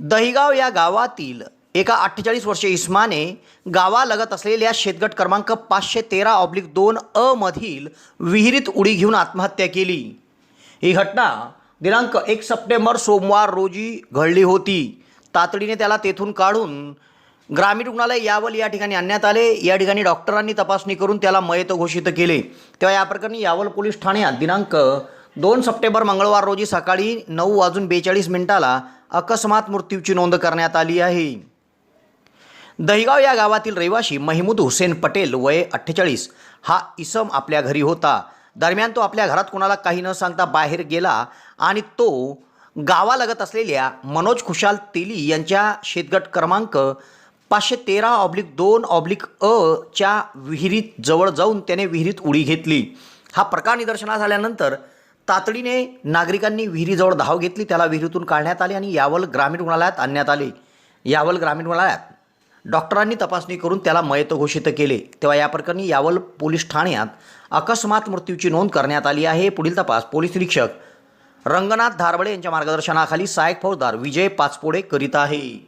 दहिगाव या गावातील एका अठ्ठेचाळीस वर्षीय इस्माने गावालगत असलेल्या शेतगट क्रमांक पाचशे तेरा ऑब्लिक दोन अ मधील विहिरीत उडी घेऊन आत्महत्या केली. ही घटना दिनांक एक सप्टेंबर सोमवार रोजी घडली होती. तातडीने त्याला तेथून काढून ग्रामीण रुग्णालय यावल या ठिकाणी आणण्यात आले. या ठिकाणी डॉक्टरांनी तपासणी करून त्याला मयत घोषित केले. तेव्हा या प्रकरणी यावल पोलीस ठाण्यात दिनांक दोन सप्टेंबर मंगळवार रोजी सकाळी नऊ वाजून बेचाळीस मिनिटाला अकस्मात मृत्यूची नोंद करण्यात आली आहे. दहिगाव या गावातील रहिवाशी महमूद हुसेन पटेल वय अठ्ठेचाळीस. हा इसम आपल्या घरी होता. दरम्यान तो आपल्या घरात कोणाला काही न सांगता बाहेर गेला आणि तो गावालगत असलेल्या मनोज खुशाल तेली यांच्या शेतगट क्रमांक पाचशे तेरा ऑब्लिक दोन ऑब्लिक अ च्या विहिरीत जवळ जाऊन त्याने विहिरीत उडी घेतली. हा प्रकार निदर्शनास आल्यानंतर तातडीने नागरिकांनी विहिरीजवळ धाव घेतली. त्याला विहिरीतून काढण्यात आले आणि यावल ग्रामीण रुग्णालयात आणण्यात आले. यावल ग्रामीण रुग्णालयात डॉक्टरांनी तपासणी करून त्याला मयत घोषित केले. तेव्हा या प्रकरणी यावल पोलीस ठाण्यात अकस्मात मृत्यूची नोंद करण्यात आली आहे. पुढील तपास पोलीस निरीक्षक रंगनाथ धारवडे यांच्या मार्गदर्शनाखाली सहाय्यक फौजदार विजय पाचपोडे करीत आहे.